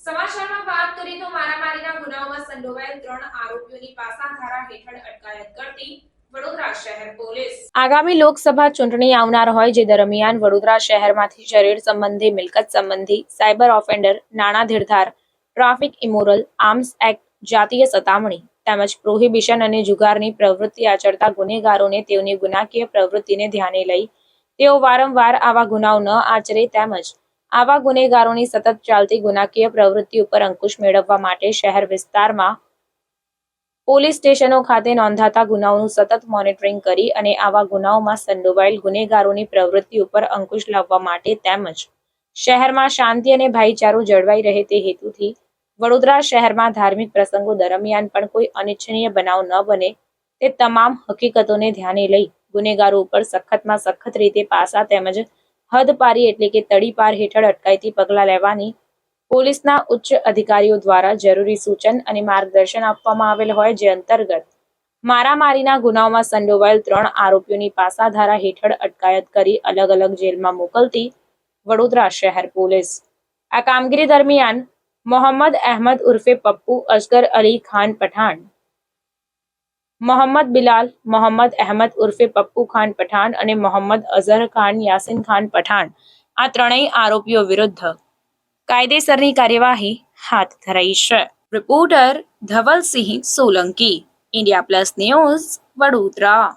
સમાચારમાં વાત કરીએ તો મારામારીના ગુનાઓમાં સંડોવાયેલ ત્રણ આરોપીઓની પાસાધારા હેઠળ અટકાયત કરતી પોલીસ. આગામી લોકસભા ચૂંટણી આવનાર હોય જે દરમિયાન વડોદરા શહેરમાંથી શરીર સંબંધી, મિલકત સંબંધી, સાયબર ઓફેન્ડર, નાણાં ધીરધાર, ટ્રાફિક ઇમોરલ, આર્મ્સ એક્ટ, જાતીય સતામણી તેમજ પ્રોહિબિશન અને જુગારની પ્રવૃત્તિ આચરતા ગુનેગારોને તેઓની ગુનાકીય પ્રવૃત્તિને ધ્યાને લઈ તેઓ વારંવાર આવા ગુનાઓ ન આચરે તેમજ આવા ગુનેગારોની સતત ચાલતી ગુનાકીય પ્રવૃત્તિ ઉપર અંકુશ મેળવવા માટે શહેર વિસ્તારમાં પોલીસ સ્ટેશનો ખાતે નોંધાતા ગુનાઓનું સતત મોનિટરિંગ કરી અને આવા ગુનાઓમાં સંડોવાયેલ ગુનેગારોની પ્રવૃત્તિ ઉપર અંકુશ લાવવા માટે તેમજ શહેરમાં શાંતિ અને ભાઈચારો જળવાઈ રહે તે હેતુથી વડોદરા શહેરમાં ધાર્મિક પ્રસંગો દરમિયાન પણ કોઈ અનિચ્છનીય બનાવ ન બને તે તમામ હકીકતોને ધ્યાને લઈ ગુનેગારો ઉપર સખતમાં સખત રીતે પાસા તેમજ હદપારી એટલે કે તડીપાર હેઠળ અટકાયતી પગલાં લેવાની પોલીસના ઉચ્ચ અધિકારીઓ દ્વારા જરૂરી સૂચન અને માર્ગદર્શન આપવામાં આવેલ હોય જે અંતર્ગત મારામારીના ગુનાઓમાં સંડોવાયેલ ત્રણ આરોપીઓની પાસાધારા હેઠળ અટકાયત કરી અલગ અલગ જેલમાં મોકલતી વડોદરા શહેર પોલીસ. આ કામગીરી દરમિયાન મોહમ્મદ અહેમદ ઉર્ફે પપ્પુ અસગર અલી ખાન પઠાણ મોહમ્મદ બિલાલ, મોહમ્મદ અહેમદ ઉર્ફે પપ્પુ ખાન પઠાણ અને મોહમ્મદ અઝહર ખાન, યાસીન ખાન પઠાણ. આ ત્રણેય આરોપીઓ વિરુદ્ધ કાયદેસરની કાર્યવાહી હાથ ધરાઈ છે. Reporter Dhavalsinh Solanki, India plus news Vadodara.